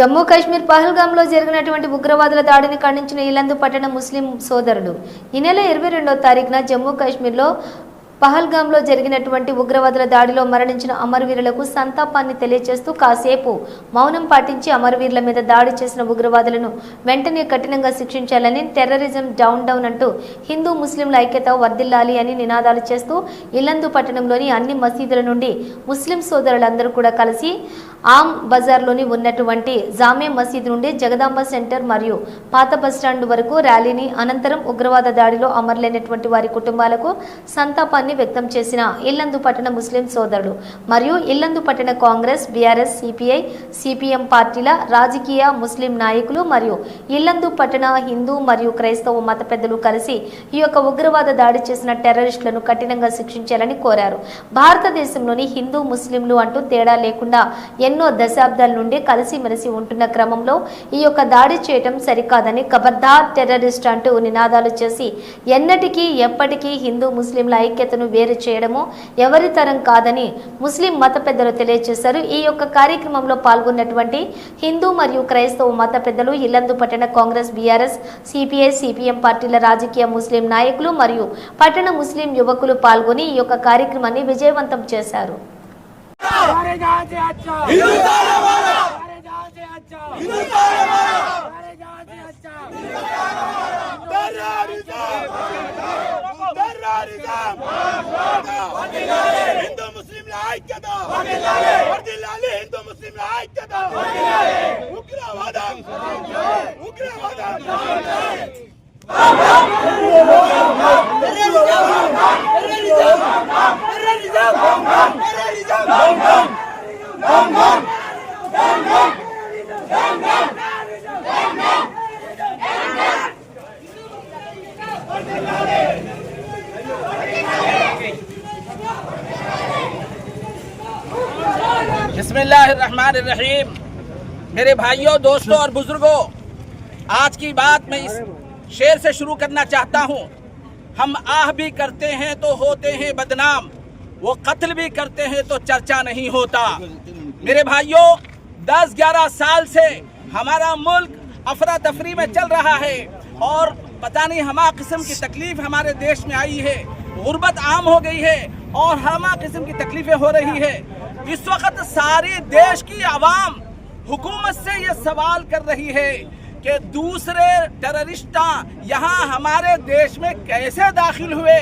జమ్మూ కాశ్మీర్ పహల్గామ్లో జరిగినటువంటి ఉగ్రవాదుల దాడిని ఖండించిన ఇలందు పట్టణ ముస్లిం సోదరులు. ఈ నెల ఇరవై రెండో తారీఖున జమ్మూ కాశ్మీర్లో పహల్గాంలో జరిగినటువంటి ఉగ్రవాదుల దాడిలో మరణించిన అమరవీరులకు సంతాపాన్ని తెలియజేస్తూ కాసేపు మౌనం పాటించి అమరవీరుల మీద దాడి చేసిన ఉగ్రవాదులను వెంటనే కఠినంగా శిక్షించాలని టెర్రరిజం డౌన్ డౌన్ అంటూ హిందూ ముస్లింల ఐక్యత వర్ధిల్లాలి అని నినాదాలు చేస్తూ ఇల్లందు పట్టణంలోని అన్ని మసీదుల నుండి ముస్లిం సోదరులందరూ కూడా కలిసి ఆమ్ బజార్లోని ఉన్నటువంటి జామే మసీద్ నుండి జగదాంబ సెంటర్ మరియు పాత బస్టాండ్ వరకు ర్యాలీని అనంతరం ఉగ్రవాద దాడిలో అమరులైనటువంటి వారి కుటుంబాలకు సంతాపాన్ని వ్యక్తం చేసిన ఇల్లందు పట్టణ ముస్లిం సోదరులు మరియు ఇల్లందు పట్టణ కాంగ్రెస్ బీఆర్ఎస్ సిపిఐ సిపిఎం పార్టీల రాజకీయ ముస్లిం నాయకులు మరియు ఇల్లందు పట్టణ హిందూ మరియు క్రైస్తవ మత పెద్దలు కలిసి ఈ యొక్క ఉగ్రవాద దాడి చేసిన టెర్రరిస్టులను కఠినంగా శిక్షించాలని కోరారు. భారతదేశంలోని హిందూ ముస్లింలు అంటూ తేడా లేకుండా ఎన్నో దశాబ్దాల నుండి కలిసిమెలిసి ఉంటున్న క్రమంలో ఈ యొక్క దాడి చేయటం సరికాదని కబర్దార్ టెర్రరిస్ట్ అంటూ నినాదాలు చేసి ఎన్నటికీ ఎప్పటికీ హిందూ ముస్లింల ఐక్యతను వేరు చేయడము ఎవరి తరం కాదని ముస్లిం మత పెద్దలు తెలియజేశారు ఈ యొక్క కార్యక్రమంలో పాల్గొన్నటువంటి హిందూ మరియు క్రైస్తవ మత పెద్దలు ఇల్లందు పట్టణ కాంగ్రెస్ బీఆర్ఎస్ సిపిఐ సిపిఎం పార్టీల రాజకీయ ముస్లిం నాయకులు మరియు పట్టణ ముస్లిం యువకులు పాల్గొని ఈ యొక్క కార్యక్రమాన్ని విజయవంతం చేశారు. ಹಿಂದೂ ಮುಸ್ಲಿಂಲ ಐಕ್ಯದ ವರ್ದಿಲ್ಲಾಲಿ ಹಿಂದೂ ಮುಸ್ಲಿಂಲ ಐಕ್ಯದ ಉಗ್ರವಾದ ಉಗ್ರವಾದ ಟೆರರಿಸಂ ಟೆರರಿಸಂ ಟೆರರಿಸಂ بسم اللہ الرحمن الرحیم۔ میرے بھائیوں، دوستوں اور بزرگوں، آج کی بات میں اس شعر سے شروع کرنا چاہتا ہوں۔ ہم آہ بھی کرتے ہیں تو ہوتے ہیں بدنام، وہ قتل بھی کرتے ہیں تو چرچا نہیں ہوتا۔ میرے بھائیوں، دس گیارہ سال سے ہمارا ملک افراتفری میں چل رہا ہے اور پتہ نہیں ہما قسم کی تکلیف ہمارے دیش میں آئی ہے۔ غربت عام ہو گئی ہے اور ہما قسم کی تکلیفیں ہو رہی ہے۔ اس وقت ساری دیش کی عوام حکومت سے یہ سوال کر رہی ہے کہ دوسرے ٹیررسٹاں یہاں ہمارے دیش میں کیسے داخل ہوئے؟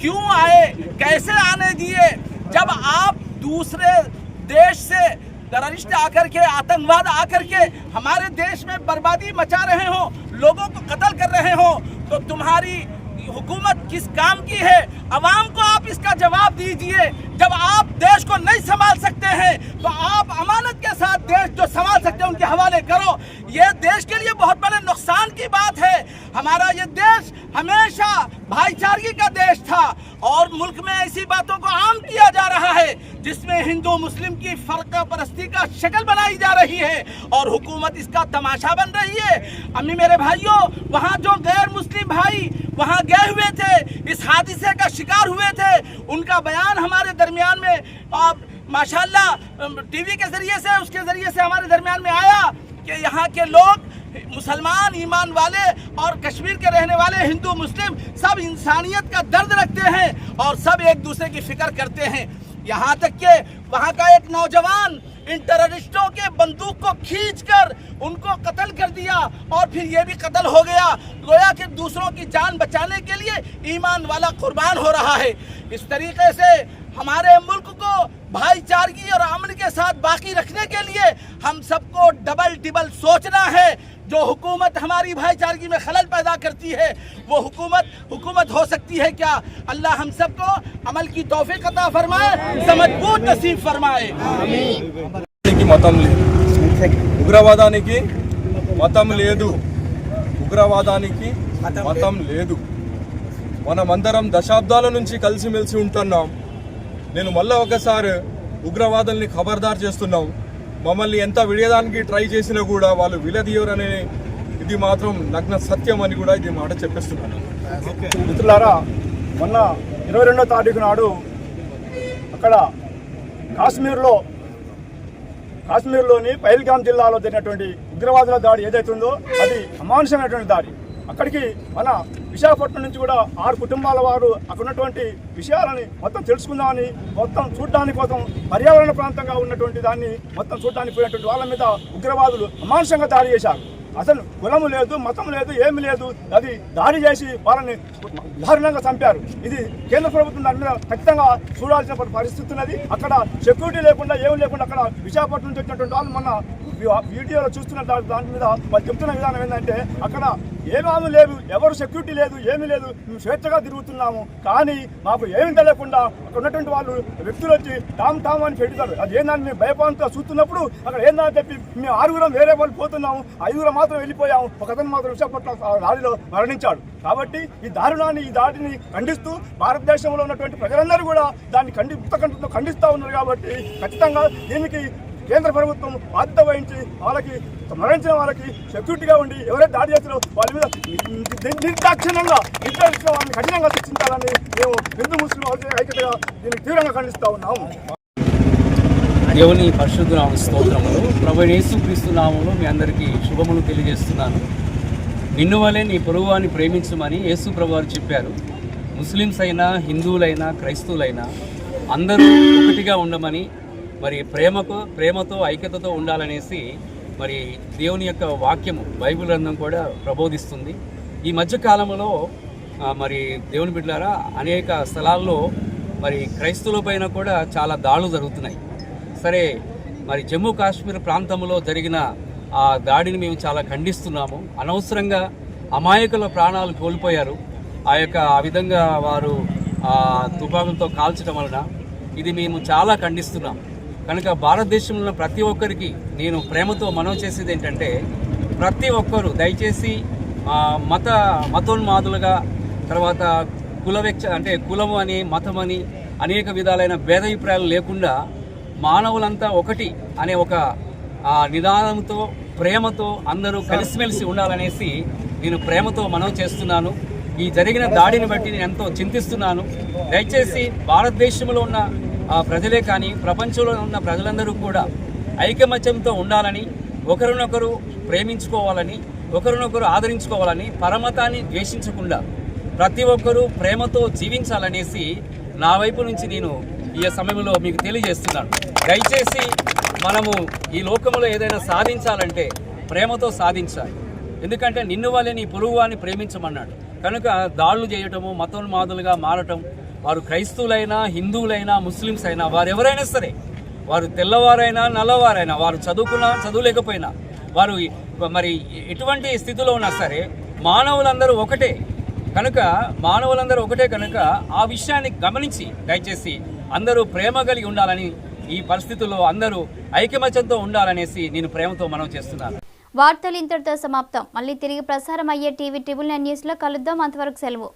کیوں آئے؟ کیسے آنے دیئے جب آپ دوسرے دیش سے ٹیررسٹ آ کر کے آتنگواد آ کر کے ہمارے دیش میں بربادی مچا رہے ہوں، لوگوں کو قتل کر رہے ہوں، تو تمہاری حکومت کس کام کی ہے؟ عوام کو آپ اس کا جواب دیجیے۔ جب آپ دیش کو نہیں سنبھال سکتے ہیں، تو آپ امانت کے ساتھ دیش جو سنبھال سکتے ہیں، ان کے حوالے کرو۔ یہ دیش کے لیے بہت بڑے نقصان کی بات ہے۔ ہمارا یہ دیش ہمیشہ بھائی چارگی کا دیش تھا اور ملک میں ایسی باتوں کو عام کیا جا رہا ہے۔ جس میں ہندو مسلم کی فرقہ پرستی کا شکل بنائی جا رہی ہے اور حکومت اس کا تماشا بن رہی ہے۔ امی میرے بھائیوں، وہاں جو غیر مسلم بھائی وہاں گئے ہوئے تھے، اس حادثے کا شکار ہوئے تھے، ان کا بیان ہمارے درمیان میں آپ ماشاءاللہ ٹی وی کے ذریعے سے، اس کے ذریعے سے ہمارے درمیان میں آیا کہ یہاں کے لوگ مسلمان، ایمان والے اور کشمیر کے رہنے والے ہندو مسلم سب انسانیت کا درد رکھتے ہیں اور سب ایک دوسرے کی فکر کرتے ہیں۔ یہاں تک کہ وہاں کا ایک نوجوان ان ٹیررسٹوں کے بندوق کو کھینچ کر ان کو قتل کر دیا اور پھر یہ بھی قتل ہو گیا۔ گویا کہ دوسروں کی جان بچانے کے لیے ایمان والا قربان ہو رہا ہے۔ اس طریقے سے ہمارے ملک کو بھائی چارگی اور آمن کے ساتھ باقی رکھنے کے لیے ہم سب کو ڈبل ڈبل سوچنا ہے۔ جو حکومت ہماری بھائی چارگی میں خلل پیدا کرتی ہے وہ حکومت حکومت ہو سکتی ہے کیا؟ اللہ ہم سب کو عمل کی توفیق عطا فرمائے سمجھ بوجھ نصیب فرمائے۔ మతం లేదు ఉగ్రవాదానికి మతం లేదు ఉగ్రవాదానికి మతం లేదు మనమందరం దశాబ్దాల నుంచి కలిసిమెలిసి ఉంటున్నాం నేను మళ్ళీ ఒకసారి ఉగ్రవాదుల్ని ఖబర్దార్ చేస్తున్నాం మమ్మల్ని ఎంత విడేదానికి ట్రై చేసినా కూడా వాళ్ళు విలదీయరనే ఇది మాత్రం నగ్న సత్యం అని కూడా ఇది మాట చెప్పేస్తున్నాను. మిత్రులారా మొన్న ఇరవై రెండో తారీఖు నాడు అక్కడ కాశ్మీర్లో కాశ్మీర్లోని పైల్గామ్ జిల్లాలో జరిగినటువంటి ఉగ్రవాదుల దాడి ఏదైతుందో ఉందో అది అమానుషమైనటువంటి దాడి. అక్కడికి మన విశాఖపట్నం నుంచి కూడా ఆరు కుటుంబాల వారు అక్కడ ఉన్నటువంటి విషయాలని మొత్తం తెలుసుకుందామని మొత్తం చూడడానికి కోసం పర్యావరణ ప్రాంతంగా ఉన్నటువంటి దాన్ని మొత్తం చూడడానికి పోయినటువంటి వాళ్ళ మీద ఉగ్రవాదులు అమానుషంగా దాడి చేశారు. అసలు కులము లేదు మతం లేదు ఏమి లేదు. అది దాడి చేసి వాళ్ళని దారుణంగా చంపారు. ఇది కేంద్ర ప్రభుత్వం దాని మీద ఖచ్చితంగా చూడాల్సిన పరిస్థితి ఉన్నది. అక్కడ సెక్యూరిటీ లేకుండా ఏమి లేకుండా అక్కడ విశాఖపట్నం నుంచి వచ్చినటువంటి వాళ్ళు మొన్న వీడియోలో చూస్తున్న దాని మీద వాళ్ళు చెప్తున్న విధానం ఏంటంటే అక్కడ ఏమేమి లేవు ఎవరు సెక్యూరిటీ లేదు ఏమీ లేదు మేము స్వేచ్ఛగా తిరుగుతున్నాము. కానీ మాకు ఏమీ తెలియకుండా అక్కడ ఉన్నటువంటి వాళ్ళు వ్యక్తులు వచ్చి టామ్ టామ్ అని పెడతారు. అది ఏందని మేము భయపడంతో చూస్తున్నప్పుడు అక్కడ ఏందని చెప్పి మేము ఆరుగురం వేరే వాళ్ళు పోతున్నాము. ఐదుగురం మాత్రం వెళ్ళిపోయాము. ఒకతను మాత్రం విశాఖపట్నం ఆ దాడిలో మరణించాడు. కాబట్టి ఈ దారుణాన్ని ఈ దాడిని ఖండిస్తూ భారతదేశంలో ఉన్నటువంటి ప్రజలందరూ కూడా దాన్ని ఖండి కంఠంతో ఖండిస్తూ ఉన్నారు కాబట్టి ఖచ్చితంగా దీనికి కేంద్ర ప్రభుత్వం బాధ్యత వహించి వాళ్ళకి మరణించిన వాళ్ళకి సెక్యూరిటీగా ఉండి ఎవరైతే దాడి చేస్తారో వాళ్ళ మీద నిర్దాక్షిణ్యంగా నిర్ధారించిన వాళ్ళని కఠినంగా శిక్షించాలని మేము హిందూ ముస్లిం ఐక్యతగా దీనికి తీవ్రంగా ఖండిస్తూ ఉన్నాము. దేవుని పరిశుద్ధనామ స్తోత్రములు. ప్రభు యేసుక్రీస్తు నామములు మీ అందరికీ శుభములు తెలియజేస్తున్నాను. నిన్ను వలె నీ పొరుగువాన్ని ప్రేమించమని యేసు ప్రభు వారు చెప్పారు. ముస్లిమ్స్ అయినా హిందువులైనా క్రైస్తవులైనా అందరూ ఒకటిగా ఉండమని మరి ప్రేమకు ప్రేమతో ఐక్యతతో ఉండాలనేసి మరి దేవుని యొక్క వాక్యము బైబిల్ గ్రంథం కూడా ప్రబోధిస్తుంది. ఈ మధ్య కాలంలో మరి దేవుని బిడ్డారా అనేక స్థలాల్లో మరి క్రైస్తవుల పైన కూడా చాలా దాడులు జరుగుతున్నాయి. సరే మరి జమ్మూ కాశ్మీర్ ప్రాంతంలో జరిగిన ఆ దాడిని మేము చాలా ఖండిస్తున్నాము. అనవసరంగా అమాయకుల ప్రాణాలు కోల్పోయారు. ఆ యొక్క ఆ విధంగా వారు ఆ తుపాకులతో కాల్చడం వలన ఇది మేము చాలా ఖండిస్తున్నాం. కనుక భారతదేశంలో ఉన్న ప్రతి ఒక్కరికి నేను ప్రేమతో మనం చేసేది ఏంటంటే ప్రతి ఒక్కరూ దయచేసి మత మతోన్మాదులుగా తర్వాత కుల వ్యక్తి అంటే కులము అని మతం అని అనేక విధాలైన భేదాభిప్రాయాలు లేకుండా మానవులంతా ఒకటి అనే ఒక నిదానంతో ప్రేమతో అందరూ కలిసిమెలిసి ఉండాలనేసి నేను ప్రేమతో మనం చేస్తున్నాను. ఈ జరిగిన దాడిని బట్టి నేను ఎంతో చింతిస్తున్నాను. దయచేసి భారతదేశంలో ఉన్న ఆ, ప్రజలే కానీ ప్రపంచంలో ఉన్న ప్రజలందరూ కూడా ఐకమత్యంతో ఉండాలని ఒకరినొకరు ప్రేమించుకోవాలని ఒకరినొకరు ఆదరించుకోవాలని పరమతాన్ని ద్వేషించకుండా ప్రతి ఒక్కరూ ప్రేమతో జీవించాలనేసి నా వైపు నుంచి నేను ఈ సమయంలో మీకు తెలియజేస్తున్నాను. దయచేసి మనము ఈ లోకంలో ఏదైనా సాధించాలంటే ప్రేమతో సాధించాలి. ఎందుకంటే నిన్ను వల్లే నీ పొరుగువాన్ని ప్రేమించమన్నాడు. కనుక దాడులు చేయటము మతోన్మాదులుగా మారటం వారు క్రైస్తవులైనా హిందువులైనా ముస్లిమ్స్ అయినా వారు ఎవరైనా సరే వారు తెల్లవారైనా నల్లవారైనా వారు చదువుకున్నా చదువులేకపోయినా వారు మరి ఎటువంటి స్థితిలో ఉన్నా సరే మానవులందరూ ఒకటే. కనుక మానవులందరూ ఒకటే కనుక ఆ విషయాన్ని గమనించి దయచేసి అందరూ ప్రేమ కలిగి ఉండాలని ఈ పరిస్థితుల్లో అందరూ ఐకమత్యంతో ఉండాలనేసి నేను ప్రేమతో మనం చేస్తున్నాను. వార్తలు ఇంతటితో సమాప్తం. మళ్ళీ తిరిగి ప్రసారం అయ్యే టీవీ ట్రిబుల్ నైన్ న్యూస్లో కలుద్దాం. అంతవరకు సెలవు.